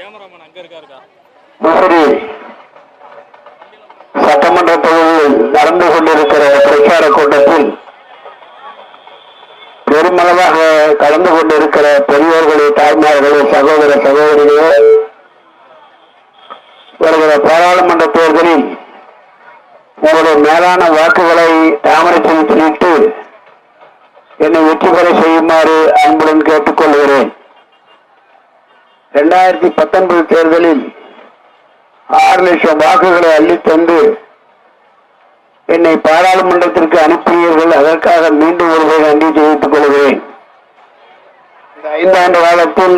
Cameraman அங்க இருக்காருக்கா சட்டமன்ற தொகுதியில் நடந்து கொண்டிருக்கிற பிரச்சார கூட்டத்தில் பெருமளவாக கலந்து கொண்டிருக்கிற பெரியோர்களே தாய்மார்களே சகோதர சகோதரிகளே வருகிற பாராளுமன்ற தேர்தலில் உங்களுடைய மேலான வாக்குகளை தாமரை செலுத்திவிட்டு என்னை வெற்றி பெற செய்யுமாறு அன்புடன் கேட்டுக்கொள்கிறேன். இரண்டாயிரத்தி பத்தொன்பது தேர்தலில் ஆறு லட்சம் வாக்குகளை அள்ளித்தந்து என்னை பாராளுமன்றத்திற்கு அனுப்பினீர்கள். அதற்காக மீண்டும் ஒருவரை நன்றி தெரிவித்துக் கொள்கிறேன். இந்த ஐந்தாண்டு காலத்தில்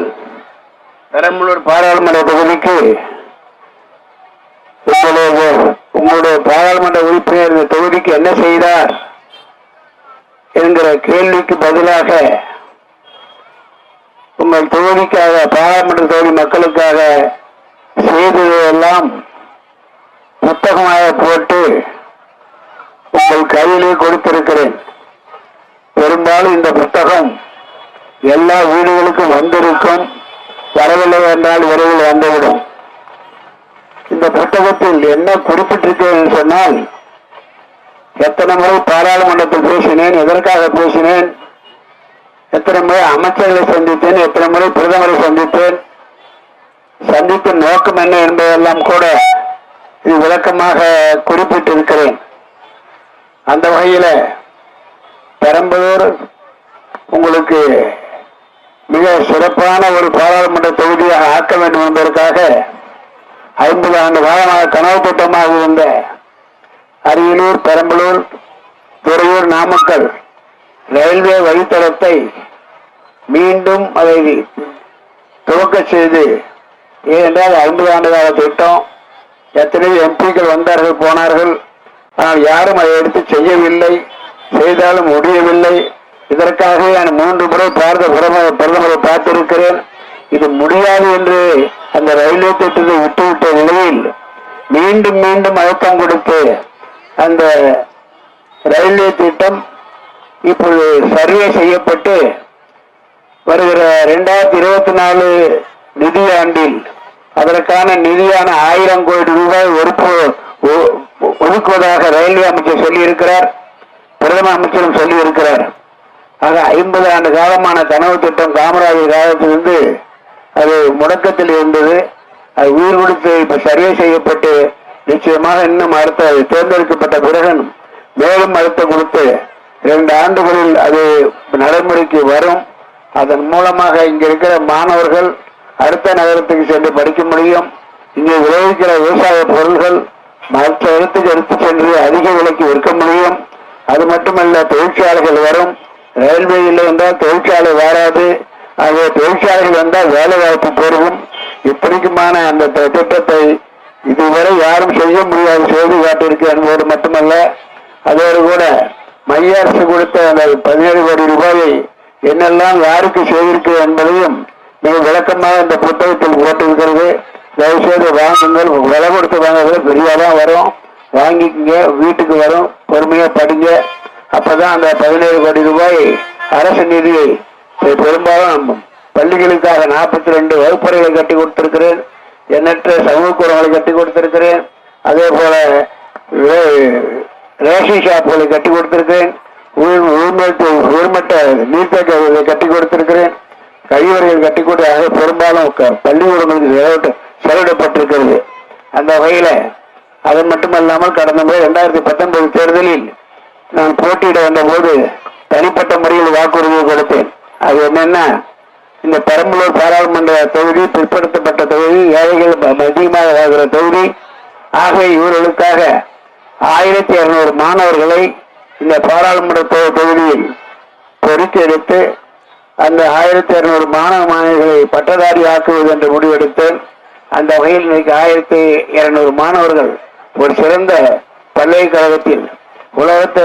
பெரம்பலூர் பாராளுமன்ற தொகுதிக்கு உங்களுடைய உங்களுடைய பாராளுமன்ற உறுப்பினர் இந்த தொகுதிக்கு என்ன செய்தார் என்கிற கேள்விக்கு பதிலாக உங்கள் தொகுதிக்காக பாராளுமன்ற தொகுதி மக்களுக்காக செய்ததையெல்லாம் புத்தகமாக போட்டு உங்கள் கையிலே கொடுத்திருக்கிறேன். பெரும்பாலும் இந்த புத்தகம் எல்லா வீடுகளுக்கும் வந்திருக்கும். வரவில்லை என்றால் விரைவில் வந்துவிடும். இந்த புத்தகத்தில் என்ன குறிப்பிட்டிருக்கிறேன் சொன்னால் எத்தனை முறை பாராளுமன்றத்தில் பேசினேன் எதற்காக பேசினேன் எத்தனை முறை அமைச்சர்களை சந்தித்தேன் எத்தனை முறை பிரதமரை சந்தித்தேன் சந்தித்த நோக்கம் என்ன என்பதெல்லாம் கூட இது விளக்கமாக குறிப்பிட்டிருக்கிறேன். அந்த வகையில பெரம்பலூர் உங்களுக்கு மிக சிறப்பான ஒரு பாராளுமன்ற தொகுதியாக ஆக்க வேண்டும் என்பதற்காக ஐம்பது ஆண்டு காலமாக கனவு திட்டமாக இருந்த அரியலூர் பெரம்பலூர் துறையூர் நாமக்கல் ரயில்வே வழித்தடத்தை மீண்டும் அதை துவக்க செய்து ஏனென்றால் ஐம்பது ஆண்டு கால திட்டம் எத்தனையோ எம்பிக்கள் வந்தார்கள் போனார்கள். ஆனால் யாரும் அதை எடுத்து செய்யவில்லை செய்தாலும் முடியவில்லை. இதற்காக நான் மூன்று முறை பார்த்த பிரதமர் பிரதமரை பார்த்திருக்கிறேன். இது முடியாது என்று அந்த ரயில்வே திட்டத்தை விட்டுவிட்ட நிலையில் மீண்டும் மீண்டும் அழுத்தம் கொடுத்து அந்த ரயில்வே திட்டம் இப்பொழுது சர்வே செய்யப்பட்டு வருகிற ரெண்டாயிரத்தி இருபத்தி நாலு நிதியாண்டில் அதற்கான நிதியான ஆயிரம் கோடி ரூபாய் ஒதுக்கு ஒ- ஒதுக்குவதாக ரயில்வே அமைச்சர் சொல்லியிருக்கிறார். பிரதம அமைச்சரும் சொல்லியிருக்கிறார். ஆக ஐம்பது ஆண்டு காலமான கனவு திட்டம் காமராஜர் காலத்திலிருந்து அது முடக்கத்தில் இருந்தது. அது உயிர் கொடுத்து இப்ப சர்வே செய்யப்பட்டு நிச்சயமாக இன்னும் அடுத்த தேர்ந்தெடுக்கப்பட்ட பிறகு மேலும் அழுத்தம் கொடுத்து இரண்டு ஆண்டுகளில் அது நடைமுறைக்கு வரும். அதன் மூலமாக இங்கே இருக்கிற மாணவர்கள் அடுத்த நகரத்துக்கு சென்று படிக்க முடியும். இங்கே விளைவிக்கிற விவசாய பொருள்கள் மற்ற இடத்துக்கு எடுத்து சென்று அதிக விலைக்கு விற்க முடியும். அது மட்டுமல்ல தொழிற்சாலைகள் வரும். ரயில்வே இல்லை என்றால் தொழிற்சாலை வராது. ஆகிய தொழிற்சாலைகள் வந்தால் வேலை வாய்ப்பு பெருகும். இப்படிக்குமான அந்த திட்டத்தை இதுவரை யாரும் செய்ய முடியாது செய்து காட்டியிருக்கு என்பது மட்டுமல்ல அதோடு கூட மைய அரசு கொடுத்த அந்த பதினேழு கோடி ரூபாயை என்னெல்லாம் யாருக்கு செய்திருக்கு என்பதையும் மிக விளக்கமாக இந்த புத்தகத்தில் போட்டிருக்கிறது. தயவுசெய்து வாங்குங்கள். விலை கொடுத்து வாங்குறது பெரியாதான் வரும். வாங்கிக்கங்க. வீட்டுக்கு வரும். பொறுமையாக படிங்க. அப்போதான் அந்த பதினேழு கோடி ரூபாய் அரசு நிதியை பெரும்பாலும் பள்ளிகளுக்காக நாற்பத்தி ரெண்டு வகுப்பறைகளை கட்டி கொடுத்திருக்கிறேன். எண்ணற்ற சமூக கூடங்களை கட்டி கொடுத்திருக்கிறேன். அதே போல ரேஷன் ஷாப்புகளை கட்டி கொடுத்திருக்கிறேன். உயர் உயர்மட்ட உயர்மட்ட நீர்த்தேக்க கட்டி கொடுத்திருக்கிறேன். கழிவறைகள் கட்டி கொடு ஆக பெரும்பாலும் க- பள்ளிக்கூடங்களுக்கு செலவிடப்பட்டிருக்கிறது. அந்த வகையில அது மட்டுமல்லாமல் கடந்த முறை ரெண்டாயிரத்தி பத்தொன்பது தேர்தலில் நான் போட்டியிட வந்தபோது தனிப்பட்ட முறையில் வாக்குறுதியை கொடுத்தேன். அது என்னன்னா இந்த பெரம்பலூர் பாராளுமன்ற தொகுதி பிற்படுத்தப்பட்ட தொகுதி ஏழைகள் அதிகமாக வாழ்கிற தொகுதி. ஆகவே இவர்களுக்காக ஆயிரத்தி இருநூறு மாணவர்களை இந்த பாராளுமன்ற தொகுதியில் பொறுத்தெடுத்து அந்த ஆயிரத்தி இருநூறு மாணவ மாணவிகளை பட்டதாரி ஆக்குவது என்று முடிவெடுத்தேன் அந்த வகையில் இன்னைக்கு ஆயிரத்தி இருநூறு மாணவர்கள் ஒரு சிறந்த பல்கலைக்கழகத்தில் உலகத்தை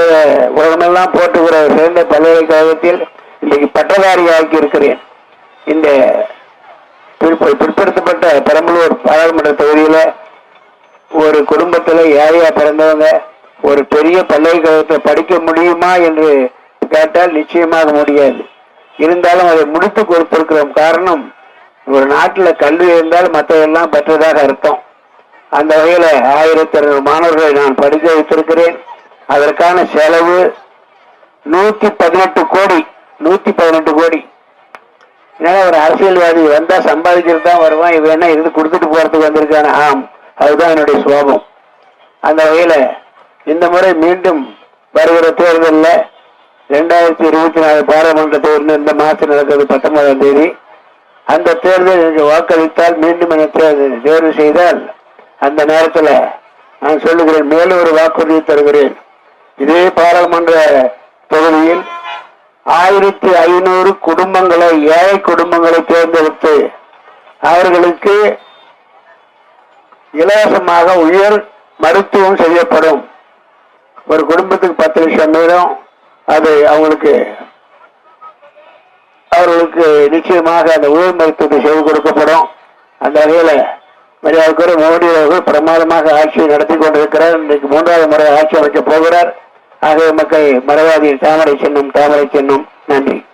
உலகமெல்லாம் போட்டுகிற சிறந்த பல்கலைக்கழகத்தில் இன்றைக்கு பட்டதாரி ஆக்கி இருக்கிறேன் இந்த பிற்ப- பிற்படுத்தப்பட்ட பெரம்பலூர் பாராளுமன்ற தொகுதியில் ஒரு குடும்பத்துல ஏழையா பிறந்தவங்க ஒரு பெரிய பல்கலைக்கழகத்தை படிக்க முடியுமா என்று கேட்டால் நிச்சயமாக முடியாது. இருந்தாலும் அதை முடித்து கொடுத்திருக்கிற காரணம் ஒரு நாட்டுல கல்வி இருந்தால் மற்றதெல்லாம் பெற்றதாக அர்த்தம். அந்த வகையில ஆயிரத்தி இருநூறு மாணவர்களை நான் படிக்க வைத்திருக்கிறேன். அதற்கான செலவு நூத்தி பதினெட்டு கோடி நூத்தி பதினெட்டு கோடி. ஏன்னா ஒரு அரசியல்வாதி வந்தா சம்பாதிக்கிறது தான் வருவான் இவன் என்ன இருந்து கொடுத்துட்டு போறதுக்கு வந்திருக்கான? ஆம். அதுதான் என்னுடைய சுவாபம் அந்த வகையில் இந்த முறை மீண்டும் வருகிற தேர்தலில் ரெண்டாயிரத்தி இருபத்தி நாலு பாராளுமன்ற தேர்தல் இந்த மாதத்தில் நடக்கிறது பத்தொன்பதாம் தேதி. அந்த தேர்தல் எனக்கு வாக்களித்தால் மீண்டும் என்னை தேர்வு தேர்வு செய்தால் அந்த நேரத்தில் நான் சொல்லுகிறேன் மேலும் ஒரு வாக்குறுதியை தருகிறேன். இதே பாராளுமன்ற தொகுதியில் ஆயிரத்தி ஐநூறு குடும்பங்களை ஏழை குடும்பங்களை தேர்ந்தெடுத்து அவர்களுக்கு இலவசமாக உயர் மருத்துவம் செய்யப்படும். ஒரு குடும்பத்துக்கு பத்து லட்சம் பேரும் அது அவங்களுக்கு அவர்களுக்கு நிச்சயமாக அந்த உயர் மருத்துவத்தை செய்து கொடுக்கப்படும். அந்த வகையில் மரியாதைக்குரிய மோடி அவர்கள் பிரமாதமாக ஆட்சியை நடத்தி கொண்டிருக்கிறார். இன்றைக்கு மூன்றாவது முறை ஆட்சி அமைக்கப் போகிறார். ஆகவே மக்கள் மரவாதி தாமரை சின்னம் தாமரை சின்னம். நன்றி.